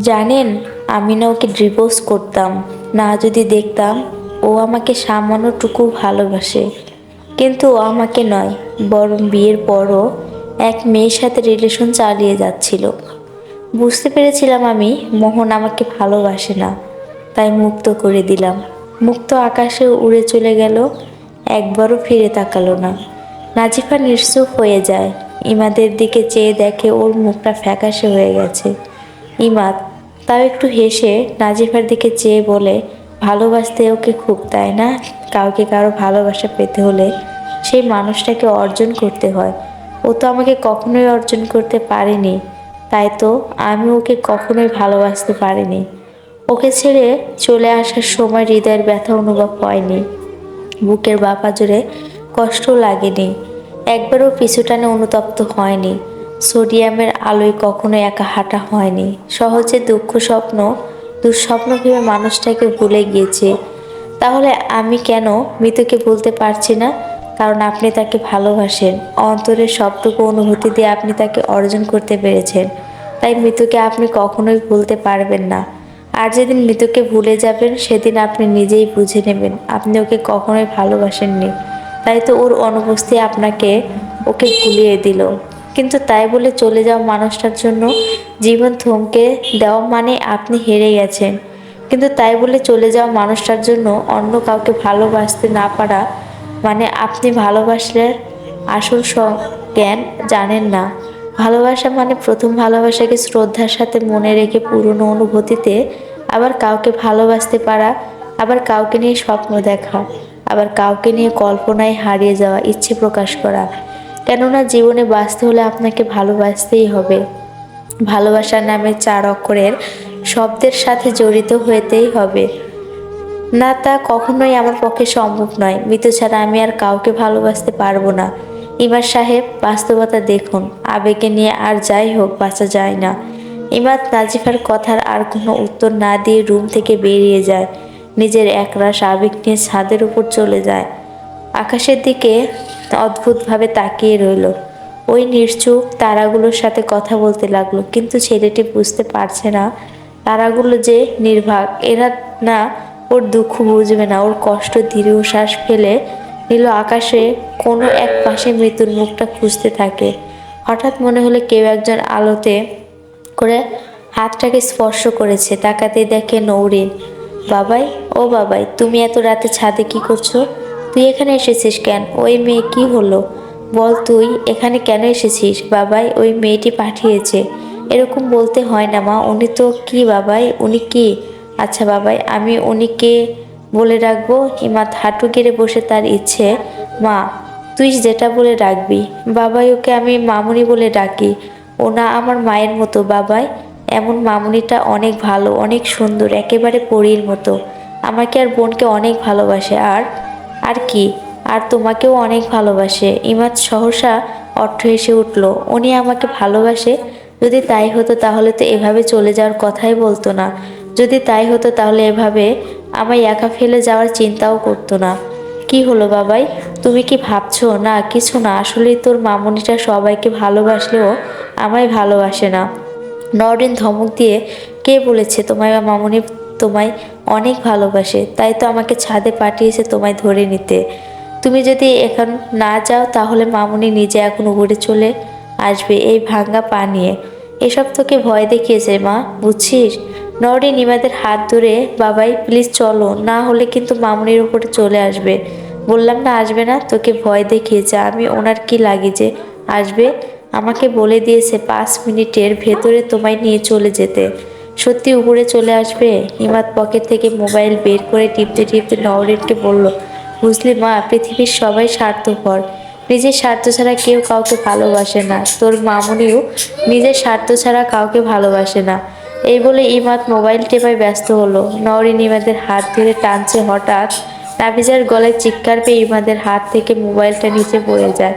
জানেন, আমি না ওকে ডিভোর্স করতাম। না যদি দেখতাম, ও আমাকে সামান্যটুকু ভালোবাসে। কিন্তু ও আমাকে নয়, বরং বিয়ের পরও এক মেয়ের সাথে রিলেশন চালিয়ে যাচ্ছিল। বুঝতে পেরেছিলাম আমি, মোহন আমাকে ভালোবাসে না। তাই মুক্ত করে দিলাম। মুক্ত আকাশে উড়ে চলে গেল, একবারও ফিরে তাকালো না। নাজিফা নিঃসুপ হয়ে যায়। ইমাদের দিকে চেয়ে দেখে ওর মুখটা ফ্যাকাশে হয়ে গেছে। ইমাদ তাও একটু হেসে নাজিফার দিকে চেয়ে বলে, ভালোবাসতে ওকে খুব, তাই না? কাউকে কারও ভালোবাসা পেতে হলে সেই মানুষটাকে অর্জন করতে হয়। ও তো আমাকে কখনোই অর্জন করতে পারেনি। তাই তো আমি ওকে কখনোই ভালোবাসতে পারিনি। ওকে ছেড়ে চলে আসার সময় হৃদয়ের ব্যথা অনুভব হয়নি। বুকের বাপা জুড়ে কষ্ট লাগেনি। একবারও পিছুটানে অনুতপ্ত হয়নি। সোডিয়ামের আলোয় কখনো একা হাঁটা হয়নি। সহজে দুঃখ স্বপ্ন, দুঃস্বপ্ন ভেবে মানুষটাকে ভুলে গিয়েছে। তাহলে আমি কেন মৃতকে বলতে পারছি না? কারণ আপনি তাকে ভালোবাসেন। অন্তরের সবটুকু অনুভূতি দিয়ে আপনি তাকে অর্জন করতে পেরেছেন। তাই মৃতকে আপনি কখনোই ভুলতে পারবেন না। আর যেদিন মৃতকে ভুলে যাবেন, সেদিন আপনি নিজেই বুঝে নেবেন, আপনি ওকে কখনোই ভালোবাসেননি। তাই তো ওর অনুপস্থিতি আপনাকে ওকে ভুলিয়ে দিল। কিন্তু তাই বলে চলে যাওয়া মানুষটার জন্য জীবন থমকে দেওয়া মানে আপনি হেরে গেছেন। কিন্তু তাই বলে চলে যাওয়া মানুষটার জন্য অন্য কাউকে ভালোবাসতে না পারা মানে আপনি ভালোবাসলে আসল জ্ঞান জানেন না। ভালোবাসা মানে প্রথম ভালোবাসাকে শ্রদ্ধার সাথে মনে রেখে পুরনো অনুভূতিতে আবার কাউকে ভালোবাসতে পারা, আবার কাউকে নিয়ে স্বপ্ন দেখা, আবার কাউকে নিয়ে কল্পনায় হারিয়ে যাওয়া, ইচ্ছে প্রকাশ করা। কেননা জীবনে বাঁচতে হলে আপনাকে ভালোবাসতেই হবে। ভালোবাসার নামে চার অক্ষরের শব্দের সাথে জড়িত হতেই হবে। না, তা কখনোই আমার পক্ষে সম্ভব নয়। মৃত ছাড়া আমি আর কাউকে ভালোবাসতে পারব না। ইমার সাহেব, বাস্তবতা দেখুন। আবেগে নিয়ে আর যাই হোক, বাঁচা যায় না। ইমাদ নাজিফার কথার আর কোনো উত্তর না দিয়ে রুম থেকে বেরিয়ে যায়। নিজের একরাশ আবেগ নিয়ে ছাদের উপর চলে যায়। আকাশের দিকে অদ্ভুতভাবে তাকিয়ে রইল। ওই নির্চুপ তারাগুলোর সাথে কথা বলতে লাগল, কিন্তু ছেলেটি বুঝতে পারছে না তারাগুলো যে নির্বাক এরা না ওর দুঃখ বুঝবে না, ওর কষ্ট দীর্ঘ শ্বাস ফেলে নিল আকাশে, কোনো এক পাশে মৃত্যুর মুখটা খুঁজতে থাকে। হঠাৎ মনে হলো কেউ একজন আলোতে করে হাতটাকে স্পর্শ করেছে তাকাতে দেখে নৌরিন। বাবাই, ও বাবাই, তুমি এত রাতে ছাদে কি করছ? তুই এখানে এসেছিস কেন? ওই মেয়ে কি হলো? বল তুই, এখানে কেন এসেছিস? বাবাই ওই মেয়েটি পাঠিয়েছে। এরকম বলতে হয় না মা, উনি তো কি বাবাই? উনি কি? আচ্ছা বাবাই, আমি উনিকে বলে রাখব। হিমাত হাঁটু গেড়ে বসে তার ইচ্ছে। মা, তুই যেটা বলে রাখবি। বাবাই ওকে আমি মামুনি বলে ডাকি। ও না আমার মায়ের মতো বাবাই। এমন মামুনিটা অনেক ভালো, অনেক সুন্দর, একেবারে পরীর মতো। আমাকে আর বোনকে অনেক ভালোবাসে। আর আর কি? আর তোমাকেও অনেক ভালোবাসে। ইমাদ সহসা অর্থ এসে উঠল, উনি আমাকে ভালোবাসে? যদি তাই হতো তাহলে তো এভাবে চলে যাওয়ার কথাই বলতো না। যদি তাই হতো তাহলে এভাবে আমায় একা ফেলে যাওয়ার চিন্তাও করতো না। কি হলো বাবাই? তুমি কি ভাবছ? না, কিছু না। আসলেই তোর মামুনিটা সবাইকে ভালোবাসলেও আমায় ভালোবাসে না। নরেন ধমক দিয়ে, কে বলেছে তোমায় মামুনি তোমায় অনেক ভালোবাসে, তাই তো আমাকে ছাদে পাঠিয়েছে তোমায় ধরে নিতে। তুমি যদি এখন না যাও, তাহলে মামুনি নিজে এখন উপরে চলে আসবে এই ভাঙ্গা পা নিয়ে। এসব তোকে ভয় দেখিয়েছে মা, বুঝছিস? নরিন নিমাদের হাত ধরে, বাবাই, প্লিজ চলো, না হলে কিন্তু মামুনির উপরে চলে আসবে। বললাম, না, আসবে না, তোকে ভয় দেখিয়েছে, আমি ওনার কি লাগি যে আসবে? আমাকে বলে দিয়েছে পাঁচ মিনিটের ভেতরে তোমায় নিয়ে চলে যেতে। সত্যি উপরে চলে আসবে? হিমাদ পকেট থেকে মোবাইল বের করে টিপতে টিপতে নওরিনকে বলল বুঝলি মা, পৃথিবীর সবাই স্বার্থপর। নিজের স্বার্থ ছাড়া কেউ কাউকে ভালোবাসে না। তোর মামুনিও নিজের স্বার্থ ছাড়া কাউকে ভালোবাসে না। এই বলে ইমাদ মোবাইল টেপায় ব্যস্ত হলো। নওরিন ইমাদের হাত ধরে টানছে হঠাৎ। নাবিজার গলায় চিৎকার পেয়ে ইমাদের হাত থেকে মোবাইলটা নিচে পড়ে যায়।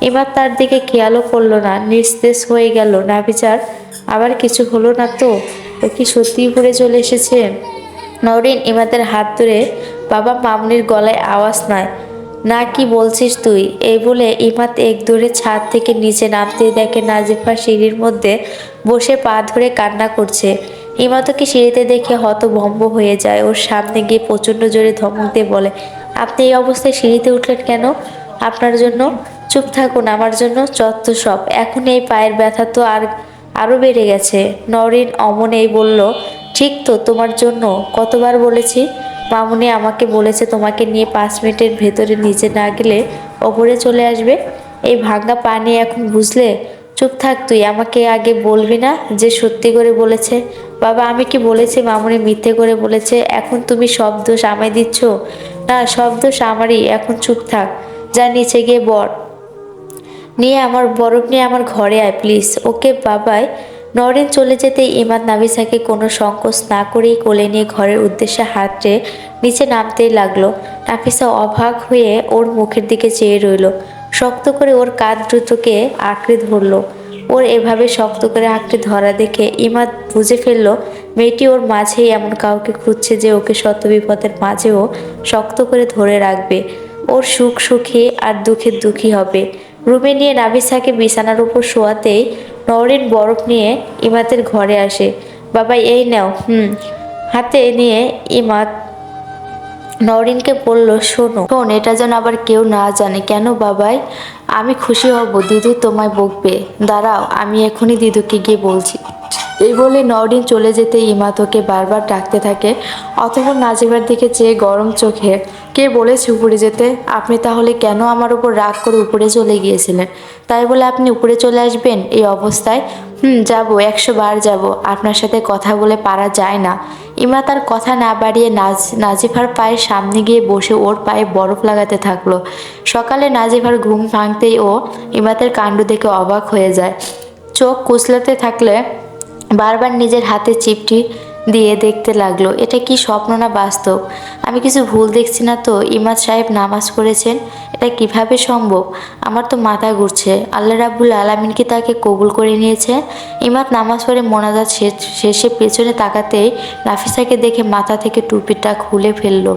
ইমাদ তার দিকে খেয়ালও করল না। নিস্তেজ হয়ে গেল। নাবিজার আবার কিছু হলো না তো? ও কি সত্যিই ঘুরে চলে এসেছে। নরিন ইমাদের হাত ধরে, বাবা, মামনির গলায় আওয়াজ নয় না, কি বলছিস তুই? এই বলে ইমাত এক দূরে ছাদ থেকে নিচে নামতে দেখে নাজিফা সিঁড়ির মধ্যে বসে পা ধরে কান্না করছে। ইমাতকে সিঁড়িতে দেখে হতভম্ব হয়ে যায়। ওর সামনে গিয়ে প্রচণ্ড জোরে ধমক দিয়ে বলে, আপনি এই অবস্থায় সিঁড়িতে উঠলেন কেন? আপনার জন্য চুপ থাকুন, আমার জন্য যত সব। এখন এই পায়ের ব্যথা তো আর আরও বেড়ে গেছে। নরিন অমন এই বলল, ঠিক তো, তোমার জন্য কতবার বলেছি? মামুনি আমাকে বলেছে তোমাকে নিয়ে পাঁচ মিনিটের ভেতরে নিচে না গেলে ওপরে চলে আসবে। এই ভাঙা পানি এখন বুঝলে? চুপ থাক তুই, আমাকে আগে বলবি না যে সত্যি করে বলেছে। বাবা, আমি কি বলেছি? মামুনি মিথ্যে করে বলেছে। এখন তুমি সব দোষ আমায় দিচ্ছ? না, সব দোষ আমারই। এখন চুপ থাক। যা নিচে গিয়ে বর নিয়ে আমার বরফ নিয়ে আমার ঘরে আয় প্লিজ ওকে বাবাই নরেন চলে যেতে ইমাদ নাবিসাকে কোনো সংকোচ না করেই কোলে নিয়ে ঘরের উদ্দেশ্যে হাঁটতে নিচে নামতেই লাগল। নাফিসা অবাক হয়ে ওর মুখের দিকে চেয়ে রইল। শক্ত করে ওর কাঁধ দ্রুতকে আঁকড়ে ধরলো। ওর এভাবে শক্ত করে আঁকড়ে ধরা দেখে ইমাদ বুঝে ফেলল, মেয়েটি ওর মাঝেই এমন কাউকে খুঁজছে যে ওকে শত বিপদের মাঝেও শক্ত করে ধরে রাখবে। ওর সুখ সুখী আর দুঃখের দুঃখী হবে। রুমে নিয়ে নাবিসাকে বিছানার উপর শোয়াতেই নরিন বরফ নিয়ে ইমাতের ঘরে আসে। বাবা, এই নাও, হুম। হাতে নিয়ে ইমাত নওরিনকে বলল, শোনো, শোন, এটা যেন আবার কেউ না জানে। কেন বাবাই? আমি খুশি হব, দিদি তোমায় বকবে। দাঁড়াও, আমি এখনই দিদুকে গিয়ে বলছি। এই বলে নওরিন চলে যেতে ইমাত ওকে বারবার ডাকতে থাকে। অতপর নাজিবার দিকে চেয়ে গরম চোখে কে বলেছে উপরে যেতে? আপনি তাহলে কেন আমার উপর রাগ করে উপরে চলে গিয়েছিলেন? তাই বলে আপনি উপরে চলে আসবেন এই অবস্থায়? হুম, যাব, একশো বার যাব। আপনার সাথে কথা বলে পারা যায় না। ইমা তার কথা না বাড়িয়ে নাজ, নাজিফার পায়ের সামনে গিয়ে বসে ওর পায়ে বরফ লাগাতে থাকল। সকালে নাজিফার ঘুম ভাঙতেই ও ইমাতের কাণ্ড দেখে অবাক হয়ে যায়। চোখ কুচলাতে থাকলে বারবার নিজের হাতে চিপটি দিয়ে দেখতে লাগল, এটা কি স্বপ্ন না বাস্তব? আমি কিছু ভুল দেখছি না তো? ইমাদ সাহেব নামাজ পড়েছেন? এটা কীভাবে সম্ভব? আমার তো মাথা ঘুরছে। আল্লাহ রাবুল আলমিন কি তাকে কবুল করে নিয়েছে? ইমাদ নামাজ পড়ে মোনাজাত শেষ- পেছনে তাকাতেই নাফিসাকে দেখে মাথা থেকে টুপিটা খুলে ফেলল।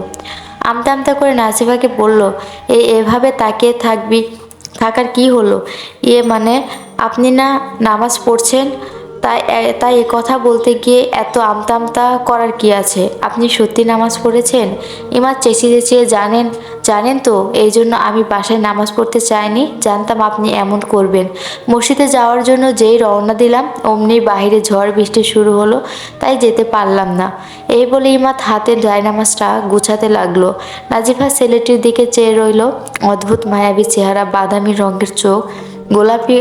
আমতা আমতা করে নাসিফাকে বলল, এ, এভাবে তাকিয়ে থাকবি, থাকার কি হলো? ইয়ে মানে আপনি না নামাজ পড়ছেন? তাই তাই এ কথা বলতে গিয়ে এত আমতা আমতা করার কি আছে? আপনি সত্যি নামাজ পড়েছেন? ইমাদ চেঁচিয়ে চেঁচিয়ে জানেন জানেন তো, এই জন্য আমি বাসায় নামাজ পড়তে চাইনি। জানতাম আপনি এমন করবেন। মসজিদে যাওয়ার জন্য যেই রওনা দিলাম, অমনি বাইরে ঝড় বৃষ্টি শুরু হলো, তাই যেতে পারলাম না। এই বলে ইমাত হাতের জায়নামাজটা গুছাতে লাগল। নাজিফা ছেলেটির দিকে চেয়ে রইল, অদ্ভুত মায়াবী চেহারা, বাদামি রঙের চোখ, গোলাপি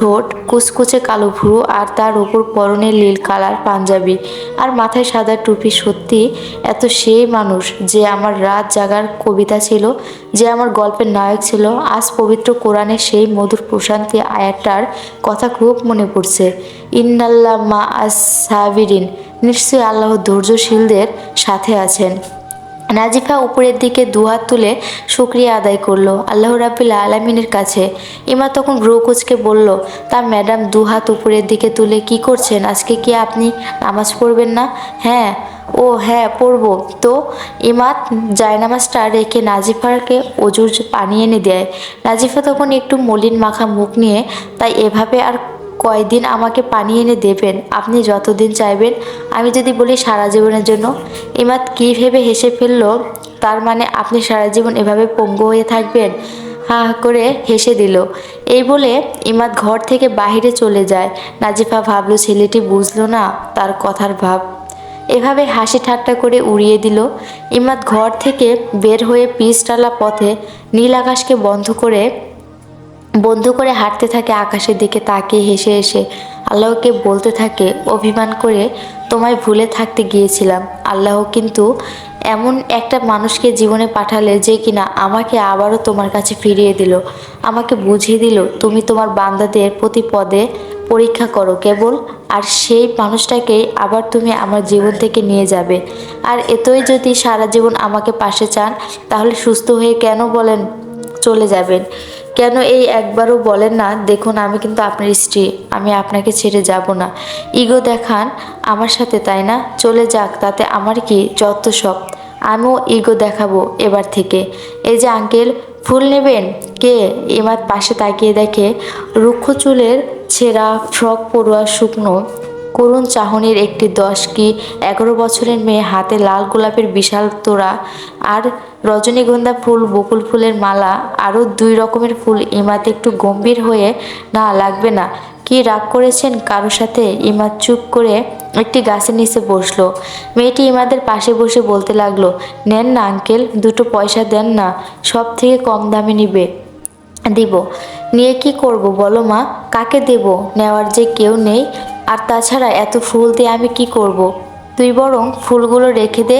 ঠোঁট, কুচকুচে কালো ভুরু আর তার উপর পরনে নীল কালার পাঞ্জাবি। আর মাথায় সাদা টুপি সত্যি এত সেই মানুষ যে আমার রাত জাগার কবিতা ছিল, যে আমার গল্পের নায়ক ছিল। আজ পবিত্র কোরআনের সেই মধুর প্রশান্তি আয়াটার কথা খুব মনে পড়ছে। ইন্নাল্লাহ মা আস সাবিরিন নিশ্চয়ই আল্লাহ ধৈর্যশীলদের সাথে আছেন। নাজিফা উপরের দিকে দুহাত তুলে শুক্রিয়া আদায় করল। আল্লাহ রাবুল আলমিনের কাছে। ইমা তখন ব্রুকুচকে বলল, তা ম্যাডাম দুহাত উপরের দিকে তুলে কি করছেন? আজকে কি আপনি নামাজ পড়বেন না? হ্যাঁ ও হ্যাঁ পড়ব। তো? ইমাত জায়নামাজটা রেখে নাজিফাকে অজুর পানি এনে দেয়। নাজিফা তখন একটু মলিন মাখা মুখ নিয়ে, তাই এভাবে আর কয়দিন আমাকে পানি এনে দেবেন, আপনি যতদিন চাইবেন, আমি যদি বলি সারা জীবনের জন্য। ইমাদ কী ভেবে হেসে ফেলল, তার মানে আপনি সারা জীবন এভাবে পঙ্গু হয়ে থাকবেন? হা করে হেসে দিল। এই বলে ইমাদ ঘর থেকে বাইরে চলে যায়। নাজিফা ভাবলো, ছেলেটি বুঝলো না তার কথার ভাব। এভাবে হাসি ঠাট্টা করে উড়িয়ে দিল। ইমাদ ঘর থেকে বের হয়ে পিচটালা পথে নীল আকাশকে বন্ধ করে বন্ধ করে হাঁটতে থাকে আকাশের দিকে, তাকিয়ে হেসে হেসে আল্লাহকে বলতে থাকে, অভিমান করে তোমায় ভুলে থাকতে গিয়েছিলাম। আল্লাহ কিন্তু এমন একটা মানুষকে জীবনে পাঠালে যে কিনা আমাকে আবারও তোমার কাছে ফিরিয়ে দিল, আমাকে বুঝিয়ে দিল, তুমি তোমার বান্দাদের প্রতি পদে পরীক্ষা করো কেবল, আর সেই মানুষটাকেই আবার তুমি আমার জীবন থেকে নিয়ে যাবে। আর এতই যদি সারা জীবন আমাকে পাশে চান, তাহলে সুস্থ হয়ে কেন বলেন, চলে যাবেন? কেন এই একবারও বলেন না, দেখুন, আমি কিন্তু আপনার স্ত্রী, আমি আপনাকে ছেড়ে যাব না। ইগো দেখান, আমার সাথে, তাই না? চলে যাক, তাতে আমার কি যত সব। আমিও ইগো দেখাবো এবার থেকে। এই যে আঙ্কেল, ফুল নেবেন? কে? এবার পাশে তাকিয়ে দেখে রুক্ষ চুলের ছেঁড়া ফ্রক পরোয়া শুকনো করুণ চাহনির একটি দশ কি এগারো বছরের মেয়ে হাতে লাল গোলাপের বিশাল তোড়া আর রজনীগন্ধা ফুল, বকুল ফুলের মালা, আরও দুই রকমের ফুল। ইমাতে একটু গম্ভীর হয়ে, না, লাগবে না। কি রাগ করেছেন কারোর সাথে? ইমাদ চুপ করে একটি গাছের নিচে বসল। মেয়েটি ইমাদের পাশে বসে বলতে লাগল, নেন না আঙ্কেল, দুটো পয়সা দেন না, সব থেকে কম দামে নিবে। দিব। নিয়ে কি করব বলো মা? কাকে দেব? নেওয়ার যে কেউ নেই আর তাছাড়া এত ফুল দিয়ে আমি কি করব। তুই বরং ফুলগুলো রেখে দে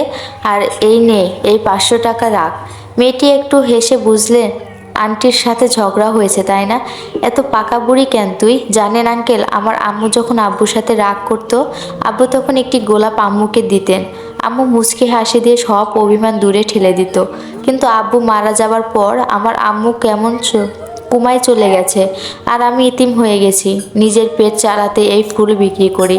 আর এই নে, এই পাঁচশো টাকা রাখ। মেয়েটি একটু হেসে বুঝলেন, আন্টির সাথে ঝগড়া হয়েছে, তাই না? এত পাকা বুড়ি কেন তুই? জানেন আঙ্কেল, আমার আম্মু যখন আব্বুর সাথে রাগ করতো, আব্বু তখন একটি গোলাপ আম্মুকে দিতেন। আম্মু মুচকি হাসি দিয়ে সব অভিমান দূরে ঠেলে দিত। কিন্তু আব্বু মারা যাবার পর আমার আম্মু কেমন কুমায় চলে গেছে। আর আমি ইতিম হয়ে গেছি। নিজের পেট চালাতে এই ফুল বিক্রি করি।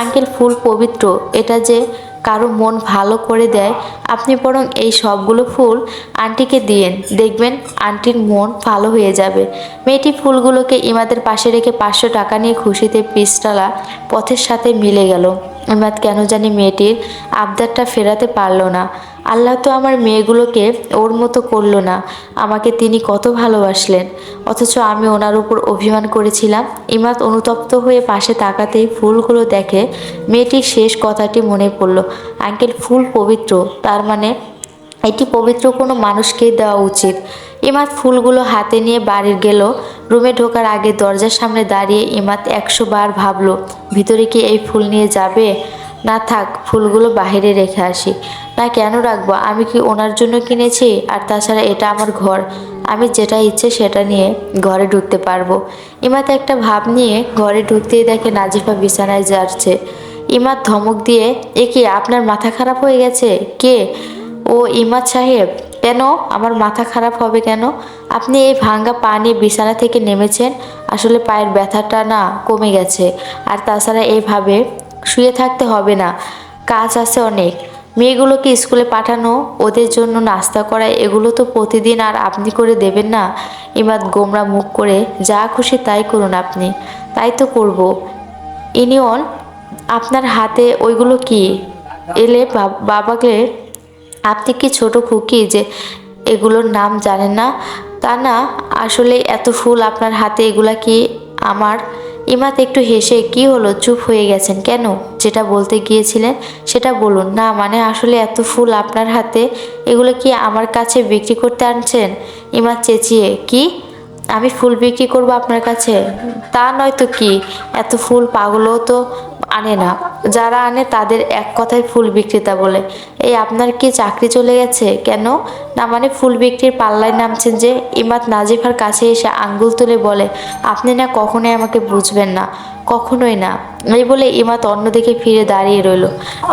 আঙ্কেল, ফুল পবিত্র। এটা যে কারও মন ভালো করে দেয় আপনি বরং এই সবগুলো ফুল আন্টিকে দিয়েন। দেখবেন আন্টির মন ভালো হয়ে যাবে। মেয়েটি ফুলগুলোকে ইমাদের পাশে রেখে পাঁচশো টাকা নিয়ে খুশিতে পিসটালা পথের সাথে মিলে গেল। ইমাদ কেন জানি মেয়েটির আবদারটা ফেরাতে পারল না। আল্লাহ তো আমার মেয়েগুলোকে ওর মতো করল না। আমাকে তিনি কত ভালোবাসলেন। অথচ আমি ওনার উপর অভিমান করেছিলাম। ইমাদ অনুতপ্ত হয়ে পাশে তাকাতেই ফুলগুলো দেখে মেয়েটির শেষ কথাটি মনে পড়ল। আঙ্কেল, ফুল পবিত্র। তার মানে এটি পবিত্র কোনো মানুষকেই দেওয়া উচিত। ইমাত ফুলগুলো হাতে নিয়ে বাড়ির গেল। রুমে ঢোকার আগে দরজার সামনে দাঁড়িয়ে ইমাদ একশো বার ভাবলো, ভিতরে কি এই ফুল নিয়ে যাবে? না থাক, ফুলগুলো বাইরে রেখে আসি। না, কেন রাখব? আমি কি ওনার জন্য কিনেছি? আর তাছাড়া এটা আমার ঘর। আমি যেটা ইচ্ছে সেটা নিয়ে ঘরে ঢুকতে পারব। ইমাতে একটা ভাব নিয়ে ঘরে ঢুকতেই দেখে নাজিফা বিছানায় যাচ্ছে। ইমাদ ধমক দিয়ে, এ কি আপনার মাথা খারাপ হয়ে গেছে? কে? ও ইমাদ সাহেব। কেন? আমার মাথা খারাপ হবে কেন? আপনি এই ভাঙ্গা পা নিয়ে বিছানা থেকে নেমেছেন। আসলে পায়ের ব্যথাটা না কমে গেছে। আর তাছাড়া এইভাবে শুয়ে থাকতে হবে না। কাজ আছে অনেক। মেয়েগুলোকে স্কুলে পাঠানো, ওদের জন্য নাস্তা করা, এগুলো তো প্রতিদিন আর আপনি করে দেবেন না? ইমাদ গোমরা মুখ করে, যা খুশি তাই করুন আপনি। তাই তো করব। ইনিয়ন আপনার হাতে ওইগুলো কি? এলে বাবাকে আপনি কি ছোট খুকি যে এগুলোর নাম জানেন না? তা না, আসলে এত ফুল আপনার হাতে, এগুলা কি আমার? ইমাত একটু হেসে, কি হলো? চুপ হয়ে গেছেন কেন? যেটা বলতে গিয়েছিলেন, সেটা বলুন। না মানে আসলে এত ফুল আপনার হাতে, এগুলো কি আমার কাছে বিক্রি করতে আনছেন? ইমাত চেঁচিয়ে, কি? আমি ফুল বিক্রি করব আপনার কাছে? তা নয় তো কি? এত ফুল পাগলও তো আনে না। যারা আনে তাদের এক কথায় ফুল বিক্রেতা বলে। এই আপনার কি চাকরি চলে গেছে? কেন? না মানে ফুল বিক্রির পাল্লায় নামছেন যে ইমাত নাজিফার কাছে এসে আঙ্গুল তুলে বলে, আপনি না কখনোই আমাকে বুঝবেন না। কখনোই না। এই বলে ইমাত অন্যদিকে ফিরে দাঁড়িয়ে রইল।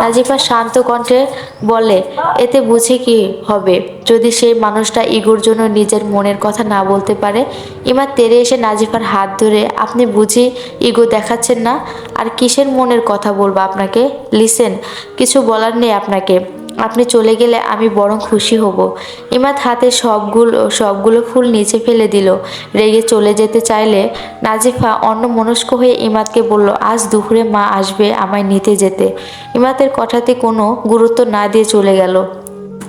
নাজিফা শান্ত কণ্ঠে বলে, এতে বুঝে কি হবে? যদি সেই মানুষটা ইগোর জন্য নিজের মনের কথা না বলতে পারে? ইমাত তেরে এসে নাজিফার হাত ধরে, আপনি বুঝি ইগো দেখাচ্ছেন না? আর কিসের মনের কথা বলব আপনাকে। লিসেন কিছু বলার নেই আপনাকে। আপনি চলে গেলে আমি বরং খুশি হব। ইমাত হাতে সবগুলো সবগুলো ফুল নিচে ফেলে দিল। রেগে চলে যেতে চাইলে নাজিফা অন্য মনস্ক হয়ে ইমাতকে বলল, আজ দুপুরে মা আসবে আমায় নিতে যেতে। ইমাতের কথাতে কোনো গুরুত্ব না দিয়ে চলে গেল।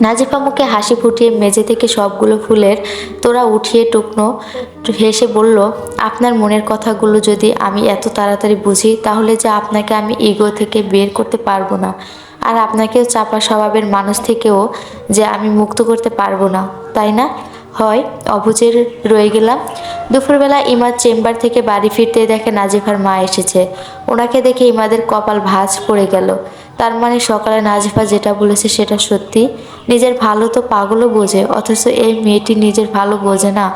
নাজিফা মুখে হাসি ফুটিয়ে মেঝে থেকে সবগুলো ফুলের তোরা উঠিয়ে টুকনো হেসে বলল, আপনার মনের কথাগুলো যদি আমি এত তাড়াতাড়ি বুঝি, তাহলে যে আপনাকে আমি ইগো থেকে বের করতে পারব না। আর আপনাকেও চাপা স্বভাবের মানুষ থেকেও যে আমি মুক্ত করতে পারব না, তাই না? হয় অবুজের রয়ে গেলাম। দুপুরবেলা ইমাদ চেম্বার থেকে বাড়ি ফিরতে দেখে নাজিফার মা এসেছে। ওনাকে দেখে ইমাদের কপাল ভাঁজ পড়ে গেল। তার মানে সকালে নাজিফা যেটা বলেছে সেটা সত্যি। নিজের ভালো তো পাগলও বোঝে, অথচ এই মেয়েটি নিজের ভালো বোঝে না।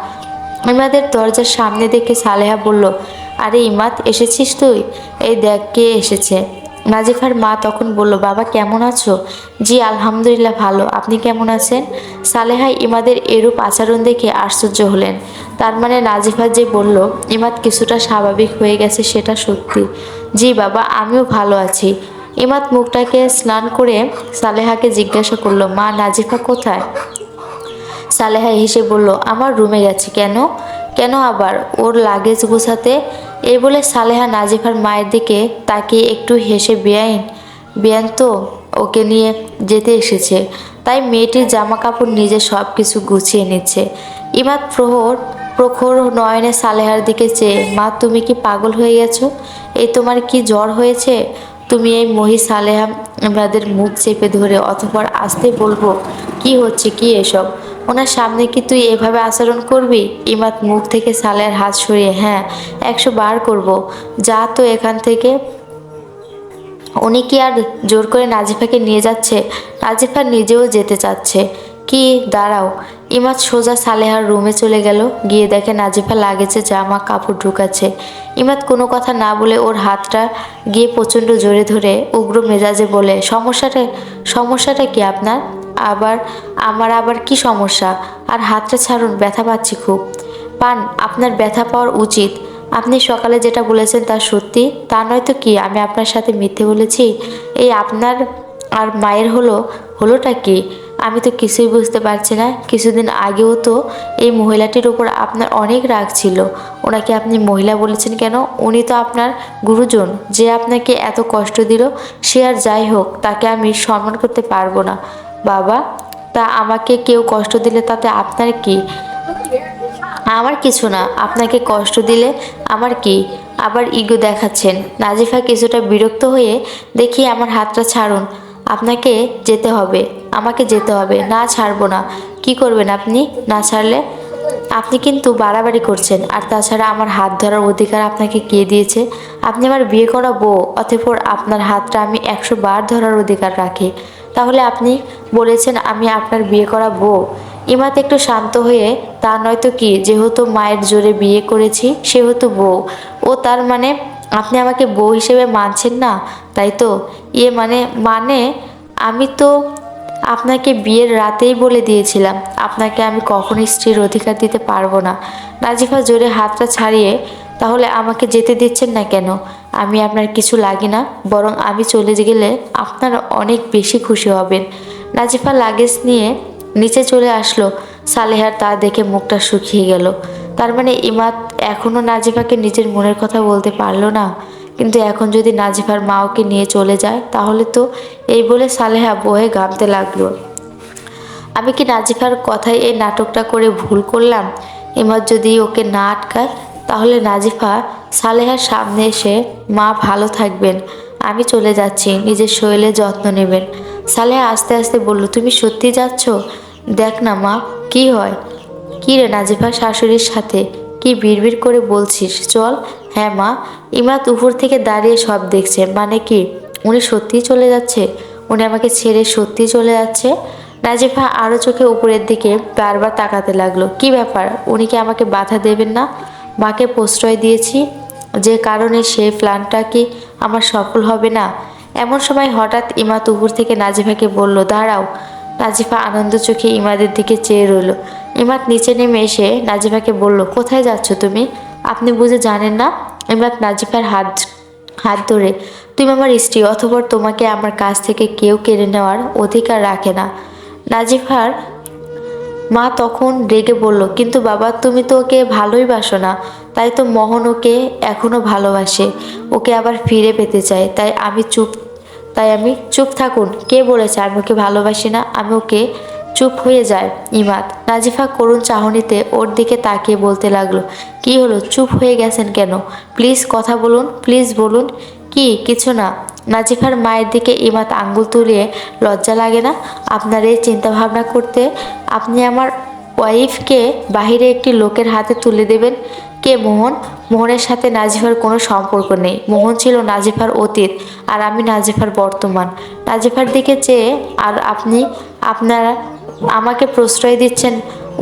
ইমাদের দরজার সামনে দেখে সালেহা বলল, আরে ইমাদ, এসেছিস তুই? এই দেখ, কে এসেছে? নাজিফার মা তখন বলল, বাবা, কেমন আছো? জি, আলহামদুলিল্লাহ, ভালো। আপনি কেমন আছেন? সালেহা ইমাদের এরূপ আচরণ দেখে আশ্চর্য হলেন। তার মানে নাজিফা যে বলল, ইমাদ, কিছুটা স্বাভাবিক হয়ে গেছে, সেটা সত্যি। জি, বাবা, আমিও ভালো আছি। ইমাদ মুখটাকে স্নান করে সালেহাকে জিজ্ঞাসা করল, মা, নাজিফা কোথায়? সালেহা হেসে বলল, আমার রুমে গেছে। কেন? কেন আবার? ওর লাগেজ গুছাতে? এই বলে সালেহা নাজিফার মায়ের দিকে তাকিয়ে একটু হেসে, বেআইন বেআইন তো, ওকে নিয়ে যেতে এসেছে। তাই মেয়েটির জামা কাপড় নিজে সব কিছু গুছিয়ে নিচ্ছে। ইমাদ প্রহর, প্রখর নয়নে সালেহার দিকে চেয়ে, মা, তুমি কি পাগল হয়ে গেছো? এই তোমার কি জ্বর হয়েছে? তুমি এই মহি সালেহা আমাদের মুখ চেপে ধরে, অতপর আসতে বলব, কি হচ্ছে, কি এসব? ওনার সামনে কি তুই এভাবে আচরণ করবি? ইমাত মুখ থেকে সালেহার হাত সরিয়ে হ্যাঁ একশো বার করব। যা তো এখান থেকে উনি কি আর জোর করে নাজিফাকে নিয়ে যাচ্ছে? নাজিফা নিজেও যেতে চাচ্ছে। কি, দাঁড়াও। ইমাদ সোজা সালেহার রুমে চলে গেল। গিয়ে দেখে নাজিফা লাগেছে, জামা, কাপড় ঢুকাচ্ছে। ইমাদ কোনো কথা না বলে ওর হাতটা গিয়ে প্রচণ্ড জোরে ধরে উগ্র মেজাজে বলে, সমস্যাটা সমস্যাটা কি আপনার? আবার, আমার আবার কি সমস্যা? আর হাতটা ছাড়ুন, ব্যথা পাচ্ছি খুব। পান, আপনার ব্যথা পাওয়ার উচিত। আপনি সকালে যেটা বলেছেন তা সত্যি? তা নয়তো কি, আমি আপনার সাথে মিথ্যে বলেছি? এই আপনার আর মায়ের হলো, হলোটা কি? আমি তো কিছুই বুঝতে পারছি না। কিছুদিন আগেও তো এই মহিলাটির উপর আপনার অনেক রাগ ছিল। ওনাকে আপনি মহিলা বলেছেন কেন? উনি তো আপনার গুরুজন। যে আপনাকে এত কষ্ট দিল, সে আর যাই হোক, তাকে আমি সম্মান করতে পারব না। বাবা, তা আমাকে কেউ কষ্ট দিলে তাতে আপনার কি? আমার কিছু না। আপনাকে কষ্ট দিলে আমার কি? আবার ইগো দেখাচ্ছেন। নাজিফা কিছুটা বিরক্ত হয়ে দেখি আমার হাতটা ছাড়ুন। আপনাকে যেতে হবে, আমাকে যেতে হবে। না ছাড়বো না। কি করবেন আপনি? না ছাড়লে? আপনি কিন্তু বাড়াবাড়ি করছেন। আর তাছাড়া আমার হাত ধরার অধিকার আপনাকে কে দিয়েছে? আপনি আমার বিয়ে করা বউ অতঃপর আপনার হাতটা আমি একশো বার ধরার অধিকার রাখি। তাহলে আপনি বলেছেন আমি আপনার বিয়ে করা বউ। ইমাত একটু শান্ত হয়ে, তা নয়তো কি, যেহেতু মায়ের জোরে বিয়ে করেছি, সেহেতু বউ। ও তার মানে আপনি আমাকে বউ হিসেবে মানছেন না? তাই তো? ইয়ে মানে মানে আমি তো আপনাকে বিয়ের রাতেই বলে দিয়েছিলাম, আপনাকে আমি কখনোই স্ত্রীর অধিকার দিতে পারব না। নাজিফা জোরে হাতটা ছাড়িয়ে, তাহলে আমাকে যেতে দিচ্ছেন না কেন? আমি আপনার কিছু লাগি না, বরং আমি চলে গেলে আপনারা অনেক বেশি খুশি হবেন। নাজিফা লাগেজ নিয়ে নিচে চলে আসলো, সালেহার তা দেখে মুখটা শুকিয়ে গেল। তার মানে ইমাদ এখনও নাজিফাকে নিজের মনের কথা বলতে পারল না। কিন্তু এখন যদি নাজিফার মা ওকে নিয়ে চলে যায়, তাহলে তো এই বলে সালেহা বহে গামতে লাগল। আমি কি নাজিফার কথায় এই নাটকটা করে ভুল করলাম? এবার যদি ওকে না আটকায়, তাহলে নাজিফা সালেহার সামনে এসে, মা, ভালো থাকবেন। আমি চলে যাচ্ছি। নিজের শরীরে যত্ন নেবেন। সালেহা আস্তে আস্তে বলল, তুমি সত্যি যাচ্ছ? দেখ না মা, কি হয়? কি রে নাজিফা শাশুড়ির সাথে? কি বিড়বিড় করে বলছিস? চল। হ্যাঁ মা ইমাত উপর থেকে দাঁড়িয়ে সব দেখছে। মানে কি? উনি সত্যিই চলে যাচ্ছে? উনি আমাকে ছেড়ে সত্যিই চলে যাচ্ছে? নাজিফা আরও চোখে উপরের দিকে বারবার তাকাতে লাগল। কি ব্যাপার? উনি কি আমাকে বাধা দেবেন না? মাকে প্রশ্রয় দিয়েছি। যে কারণে সেই প্ল্যানটা কি আমার সফল হবে না? এমন সময় হঠাৎ ইমাত উপর থেকে নাজিফাকে বলল, দাঁড়াও। নাজিফা আনন্দ চোখে ইমাদের দিকে চেয়ে রইল। ইমাদ নিচে নেমে এসে নাজিফাকে বলল, কোথায় যাচ্ছ তুমি? আপনি বুঝে জানেন না ইমাদ নাজিফার হাত হাত ধরে, তুমি আমার স্ত্রী অথবা তোমাকে আমার কাছ থেকে কেউ কেড়ে নেওয়ার অধিকার রাখে না। নাজিফার মা তখন রেগে বলল, কিন্তু বাবা, তুমি তো ওকে ভালোই বাসো না, তাই তো মোহন ওকে এখনও ভালোবাসে, ওকে আবার ফিরে পেতে চায়, তাই আমি চুপ, তাই আমি চুপ থাকুন, কে বলেছে আমি ওকে ভালোবাসি না? আমি ওকে চুপ হয়ে যায় ইমাদ নাজিফা করুণ চাহনিতে ওর দিকে তাকিয়ে বলতে লাগল, কি হলো? চুপ হয়ে গেছেন কেন? প্লিজ কথা বলুন, প্লিজ বলুন। কি? কিছু না। নাজিফার মায়ের দিকে ইমাত আঙ্গুল তুলিয়ে, লজ্জা লাগে না? আপনার এই চিন্তা ভাবনা করতে আপনি আমার ওয়াইফকে বাহিরে একটি লোকের হাতে তুলে দেবেন? কে মোহন? মোহনের সাথে নাজিফার কোনো সম্পর্ক নেই। মোহন ছিল নাজিফার অতীত আর আমি নাজিফার বর্তমান। নাজিফার দিকে চেয়ে, আর আপনি, আপনারা আমাকে প্রশ্রয় দিচ্ছেন।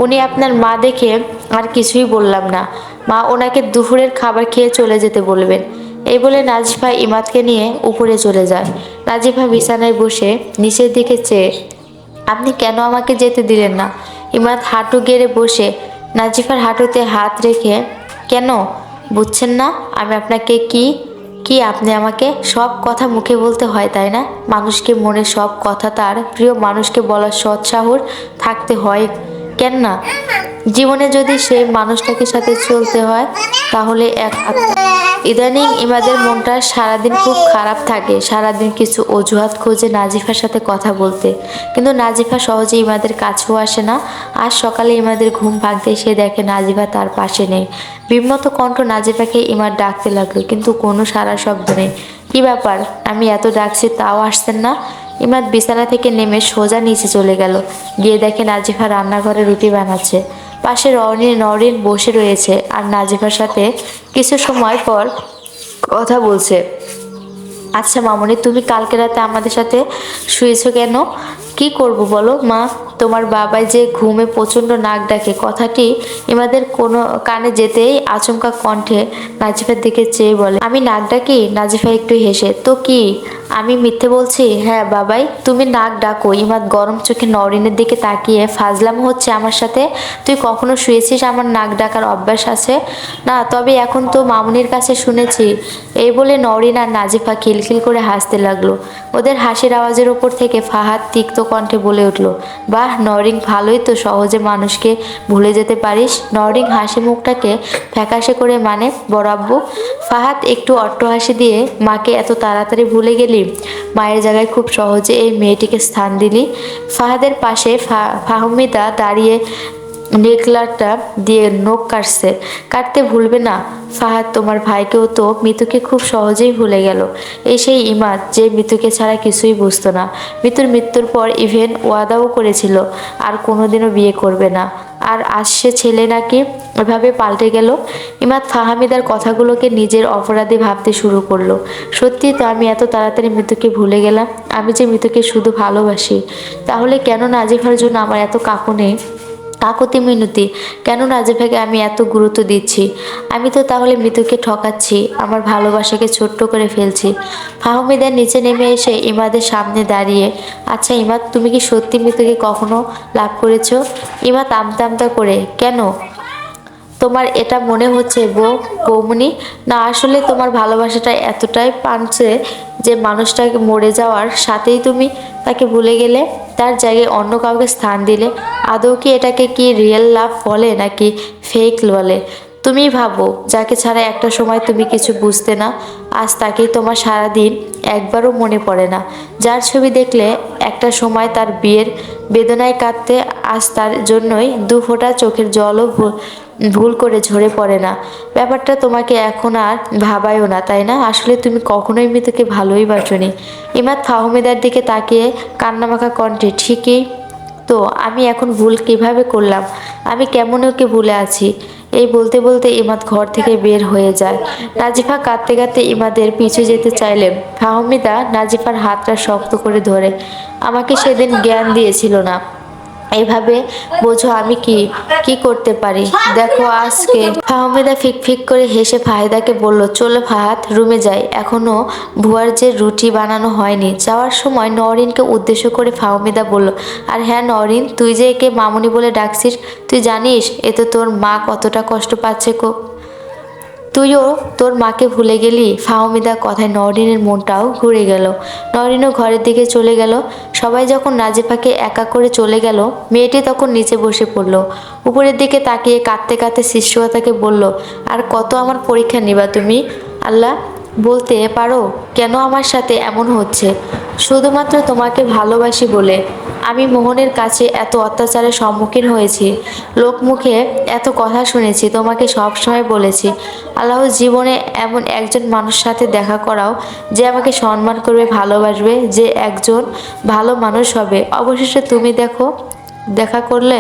উনি আপনার মা দেখে আর কিছুই বললাম না। মা ওনাকে দুপুরের খাবার খেয়ে চলে যেতে বলবেন। এই বলে নাজিফা ইমাদকে নিয়ে উপরে চলে যায়। নাজিফা বিছানায় বসে নিচের দিকে চেয়ে, আপনি কেন আমাকে যেতে দিলেন না? ইমাদ হাঁটু গেড়ে বসে নাজিফার হাঁটুতে হাত রেখে, কেন? বুঝছেন না আমি আপনাকে কি কি আপনি আমাকে সব কথা মুখে বলতে হয়, তাই না? মানুষকে মনে সব কথা তার প্রিয় মানুষকে বলার সৎসাহর থাকতে হয়। কেন না জীবনে যদি সেই মানুষটাকে সাথে চলতে হয়, তাহলে এক ইদানিং ইমাদের মনটা সারাদিন খুব খারাপ থাকে। সারাদিন কিছু অজুহাত খোঁজে নাজিফার সাথে কথা বলতে। কিন্তু নাজিফা সহজে ইমাদের কাছেও আসে না। আজ সকালে ইমাদের ঘুম ভাঙতে সে দেখে নাজিফা তার পাশে নেই। বিম্মত কণ্ঠ নাজিফাকে ইমার ডাকতে লাগল, কিন্তু কোনো সারা শব্দ নেই। কি ব্যাপার? আমি এত ডাকছি, তাও আসছেন না? ইমাদ বিছানা থেকে নেমে সোজা নিচে চলে গেল। গিয়ে দেখে নাজিফা রান্নাঘরে রুটি বানাচ্ছে। পাশে রনি, নরিন বসে রয়েছে আর নাজিফার সাথে কিছু সময় পর কথা বলছে। আচ্ছা মামনি, তুমি কালকে রাতে আমাদের সাথে শুয়েছো কেন? কি করব বলো? মা, তোমার বাবাই যে ঘুমে প্রচণ্ড নাক ডাকে, কথাটি এমাদের কোনো কানে যেতেই আচমকা কণ্ঠে নাজিফার দিকে চেয়ে বলে, আমি নাক ডাকি? নাজিফা একটু হেসে, তো কি? আমি মিথ্যে বলছি? হ্যাঁ বাবাই, তুমি নাক ডাকো, ইমাদ গরম চোখে নরিনের দিকে তাকিয়ে, ফাজলাম হচ্ছে আমার সাথে? তুই কখনো শুয়েছিস আমার নাক ডাকার অভ্যাস আছে? না, তবে এখন তো মামুনির কাছে শুনেছি। এই বলে নরিন আর নাজিফা খিলখিল করে হাসতে লাগল। ওদের হাসির আওয়াজের ওপর থেকে ফাহাদ তিক্ত কণ্ঠে বলে উঠল, বাহ, নরিং, ভালোই তো, সহজে মানুষকে ভুলে যেতে পারিস। নরিং হাসি মুখটাকে ফ্যাকাশে করে মানে বরাব্বু ফাহাদ, একটু অট্টহাসি দিয়ে মাকে এত তাড়াতাড়ি ভুলে গেলি? মায়ের জায়গায় খুব সহজে এই মেয়েটিকে স্থান দিলি। ফাহাদের পাশে ফাহমিদা দাঁড়িয়ে নেকলারটা দিয়ে নখ কাটছে। কাটতে ভুলবে না। ফাহাদ, তোমার ভাইকেও তো মিতুকে খুব সহজেই ভুলে গেল। এই সেই ইমাদ যে মিতুকে ছাড়া কিছুই বুঝতো না। মিতুর মৃত্যুর পর ইভেন ওয়াদাও করেছিল। আর কোনোদিনও বিয়ে করবে না। আর আসছে ছেলে নাকি এভাবে পাল্টে গেল? ইমাদ ফাহামিদার কথাগুলোকে নিজের অপরাধী ভাবতে শুরু করল। সত্যি তো আমি এত তাড়াতাড়ি মৃত্যুকে ভুলে গেলাম? আমি যে মৃত্যুকে শুধু ভালোবাসি। তাহলে কেন নাজিফার জন্য আমার এত কাকুনে কাকুতি মিনতি কেন নাজিফাকে আমি এত গুরুত্ব দিচ্ছি। আমি তো তাহলে মৃত্যুকে ঠকাচ্ছি, আমার ভালোবাসাকে ছোট্ট করে ফেলছি। ফাহমিদার নিচে নেমে এসে ইমাদের সামনে দাঁড়িয়ে আচ্ছা ইমাদ, তুমি কি সত্যি মৃত্যুকে কখনো লাভ করেছ? ইমাদ আমতা আমতা করে, কেন? তোমার এটা মনে হচ্ছে বউ, বৌমনি। না, আসলে তোমার ভালোবাসাটা এতটাই পানছে যে মানুষটাকে মরে যাওয়ার সাথেই তুমি তাকে ভুলে গেলে, তার জায়গায় অন্য কাউকে স্থান দিলে, আদৌ কি এটাকে কি রিয়েল লাভ বলে নাকি ফেক বলে? তুমি ভাবো, যাকে ছাড়া একটা সময় তুমি কিছু বুঝতে না, আজ তাকেই তোমার সারা দিন একবারও মনে পড়ে না। যার ছবি দেখলে একটা সময় তার বিয়ের বেদনায় কাঁদতে, আজ তার জন্যই দু ফোঁটা চোখের জলও ভুল করে ঝরে পড়ে না। ব্যাপারটা তোমাকে এখন আর ভাবায়ও না, তাই না? আসলে তুমি কখনোই মৃতকে ভালোই বাসনি। ইমাদ ফাহমিদার দিকে তাকিয়ে কান্নামাখা কণ্ঠে, ঠিকই তো, আমি এখন ভুল কীভাবে করলাম? আমি কেমন ওকে ভুলে আছি? এই বলতে বলতে ইমাদ ঘর থেকে বের হয়ে যায়। নাজিফা কাঁদতে কাঁদতে ইমাদের পিছু যেতে চাইলেন ফাহমিদা নাজিফার হাতটা শক্ত করে ধরে, আমাকে সেদিন জ্ঞান দিয়েছিল না। এভাবে বোঝো আমি কি কি করতে পারি? দেখো আজকে ফাহমেদা ফিক ফিক করে হেসে ফাহেদাকে বলল, চলো ফাহাদ, রুমে যাই। এখনও ভুয়ার যে রুটি বানানো হয়নি, যাওয়ার সময় নরিনকে উদ্দেশ্য করে ফাহমেদা বলল, আর হ্যাঁ নরিন, তুই যে একে মামুনি বলে ডাকছিস, তুই জানিস এতে তোর মা কতটা কষ্ট পাচ্ছে কো তুইও তোর মাকে ভুলে গেলি? ফাহমিদা কথায় নরিনের মনটাও ঘুরে গেল। নরিনও ঘরের দিকে চলে গেল। সবাই যখন নাজিফাকে একা করে চলে গেল, মেয়েটি তখন নিচে বসে পড়ল। উপরের দিকে তাকিয়ে কাঁদতে কাঁদতে শিষ্যতাকে বলল, আর কত আমার পরীক্ষা নিবা তুমি? আল্লাহ বলতে পারো কেন আমার সাথে এমন হচ্ছে? শুধুমাত্র তোমাকে ভালোবাসি বলে। আমি মোহনের কাছে এত অত্যাচারের সম্মুখীন হয়েছি। লোকমুখে এত কথা শুনেছি, তোমাকে সব সময় বলেছি। আল্লাহ জীবনে এমন একজন মানুষ সাথে দেখা করাও যে আমাকে সম্মান করবে, ভালোবাসবে, যে একজন ভালো মানুষ হবে। অবশেষে তুমি দেখো, দেখা করলে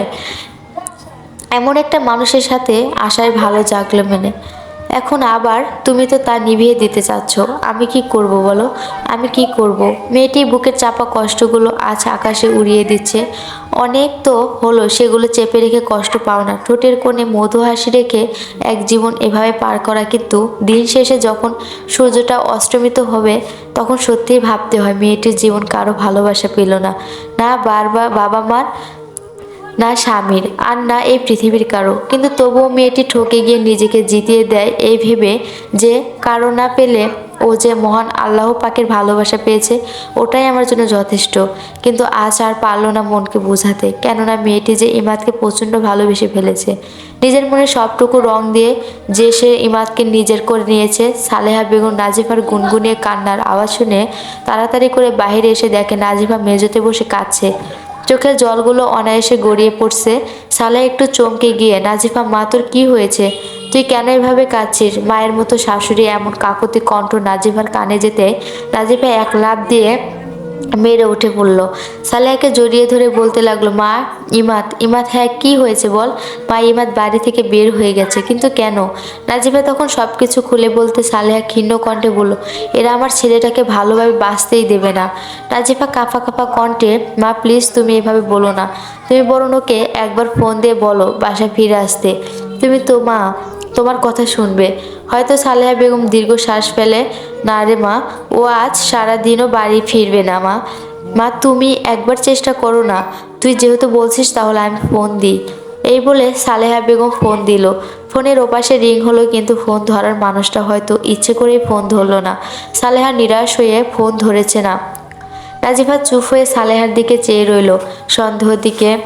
এমন একটা মানুষের সাথে আশায় ভালো জাগলো মেনে। এখন আবার তুমি তো তা নিভিয়ে দিতে চাচ্ছ। আমি কি করব বলো? আমি কি করব? মেয়েটি বুকের চাপা কষ্টগুলো আজ আকাশে উড়িয়ে দিচ্ছে। অনেক তো হলো, সেগুলো চেপে রেখে কষ্ট পাও না। ঠোঁটের কোণে মধু হাসি রেখে এক জীবন এভাবে পার করা কিন্তু দিন শেষে যখন সূর্যটা অস্তমিত হবে, তখন সত্যিই ভাবতে হয় মেয়েটির জীবন কারও ভালোবাসা পেল না। না, বারবার বাবা মার না স্বামীর আর না এই পৃথিবীর কারও। কিন্তু তবুও মেয়েটি ঠকে গিয়ে নিজেকে জিতিয়ে দেয় এই ভেবে যে কারও না পেলে ও যে মহান আল্লাহ পাকের ভালোবাসা পেয়েছে, ওটাই আমার জন্য যথেষ্ট। কিন্তু আজ আর পারল না মনকে বোঝাতে, কেননা মেয়েটি যে ইমাদকে প্রচণ্ড ভালোবেসে ফেলেছে। নিজের মনে সবটুকু রং দিয়ে যে সে ইমাদকে নিজের করে নিয়েছে, সালেহা বেগম নাজিফার গুনগুনিয়ে কান্নার আওয়াজ শুনে তাড়াতাড়ি করে বাইরে এসে দেখে নাজিফা মেজোতে বসে কাঁদছে। চোখের জলগুলো অনায়াসে গড়িয়ে পড়ছে। সালা একটু চমকে গিয়ে, নাজিফা, মা, তোর কি হয়েছে? তুই কেন এভাবে কাঁদছিস? মায়ের মতো শাশুড়ি এমন কাকুতি কণ্ঠ নাজিফার কানে যেতে নাজিফা এক লাভ দিয়ে মেরে উঠে পড়ল। সালেহাকে জড়িয়ে ধরে বলতে লাগল, মা, ইমাত ইমাত হ্যাঁ কি হয়েছে বল? মা ইমাদ বাড়ি থেকে বের হয়ে গেছে, কিন্তু কেন? নাজিফা তখন সব কিছু খুলে বলতে সালেহা ক্ষীণ কণ্ঠে বলল, এরা আমার ছেলেটাকে ভালোভাবে বাঁচতেই দেবে না। নাজিফা কাঁপা কাঁপা কণ্ঠে, মা প্লিজ তুমি এভাবে বলো না। তুমি বরং ওকে একবার ফোন দিয়ে বলো বাসায় ফিরে আসতে। তুমি তো মা তোমার কথা শুনবে। হয়তো সালেহা বেগম দীর্ঘ শ্বাস ফেলে, না রে মা, ও আজ সারাদিনও বাড়ি ফিরবে না মা। মা, তুমি একবার চেষ্টা করো না। তুই যেহেতু বলছিস, তাহলে আমি ফোন দিই। এই বলে সালেহা বেগম ফোন দিল। ফোনের ওপাশে রিং হলো, কিন্তু ফোন ধরার মানুষটা হয়তো ইচ্ছে করেই ফোন ধরলো না। সালেহা নিরাশ হয়ে ফোন ধরেছে না। নাজিফা চুপ হয়ে সালেহার দিকে চেয়ে রইল। সন্দেহর দিকে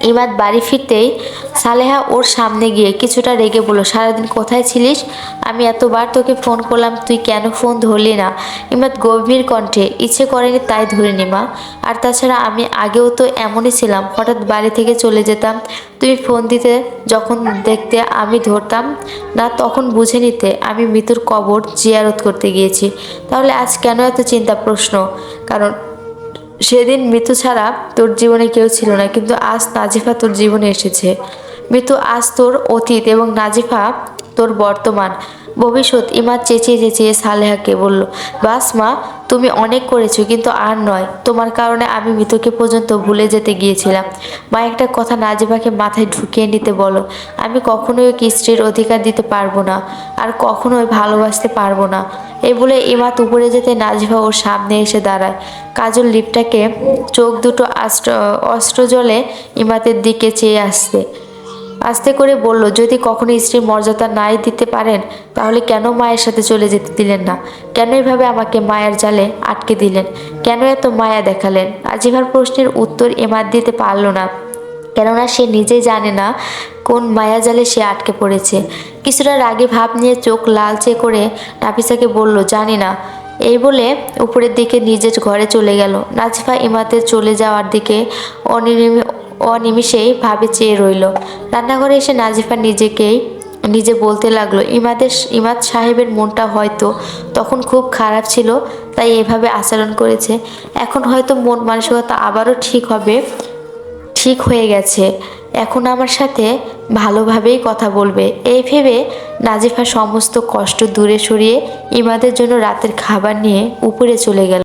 ইমাদ বাড়ি ফিরতেই সালেহা ওর সামনে গিয়ে কিছুটা রেগে বলল, সারাদিন কোথায় ছিলিস? আমি এতবার তোকে ফোন করলাম, তুই কেন ফোন ধরলি না? ইমাদ গভীর কণ্ঠে, ইচ্ছে করেনি তাই ধরিনি মা। আর তাছাড়া আমি আগেও তো এমনই ছিলাম। হঠাৎ বাড়ি থেকে চলে যেতাম। তুই ফোন দিতে যখন দেখতে আমি ধরতাম না, তখন বুঝে নিতে আমি মৃত্যুর কবর জিয়ারত করতে গিয়েছি। তাহলে আজ কেন এত চিন্তা প্রশ্ন? কারণ সেদিন মৃত্যু ছাড়া তোর জীবনে কেউ ছিল না, কিন্তু আজ নাজিফা তোর জীবনে এসেছে। মৃত্যু আজ তোর অতীত এবং নাজিফা তোর বর্তমান। ভবিষ্যৎ ইমাদ চেঁচিয়ে চেঁচিয়ে সালেহাকে বলল, বাস মা, তুমি অনেক করেছ, কিন্তু আর নয়। তোমার কারণে আমি মৃতকে পর্যন্ত ভুলে যেতে গিয়েছিলাম। মা একটা কথা নাজিফাকে মাথায় ঢুকিয়ে নিতে বলো আমি কখনোই ওকে স্ত্রীর অধিকার দিতে পারব না, আর কখনোই ভালোবাসতে পারব না। এই বলে ইমাত উপরে যেতে নাজিফা ওর সামনে এসে দাঁড়ায়। কাজল লিপটাকে চোখ দুটো অস্ত্র জলে ইমাতের দিকে চেয়ে আসতে আস্তে করে বলল, যদি কখনো স্ত্রীর মর্যাদা নাই দিতে পারেন, তাহলে কেন মায়ের সাথে চলে যেতে দিলেন না? কেন এভাবে আমাকে মায়ের জালে আটকে দিলেন? কেন এত মায়া দেখালেন? আজিভার প্রশ্নের উত্তর এমাত দিতে পারল না। কেননা সে নিজেই জানে না কোন মায়াজালে সে আটকে পড়েছে। কিছুটা রাগে ভাব নিয়ে চোখ লালচে করে নাফিসাকে বলল, জানি না। এই বলে উপরের দিকে নিজের ঘরে চলে গেল। নাজিফা ইমাতের চলে যাওয়ার দিকে অনিমি অনিমিষেই ভাবে চেয়ে রইল। রান্নাঘরে এসে নাজিফা নিজেকেই, নিজে বলতে লাগল, ইমাদের ইমাদ সাহেবের মনটা হয়তো তখন খুব খারাপ ছিল, তাই এভাবে আচরণ করেছে। এখন হয়তো মন মানসিকতা আবারও ঠিক হবে, ঠিক হয়ে গেছে। এখন আমার সাথে ভালোভাবেই কথা বলবে। এই ভেবে নাজিফা সমস্ত কষ্ট দূরে সরিয়ে ইমাদের জন্য রাতের খাবার নিয়ে উপরে চলে গেল।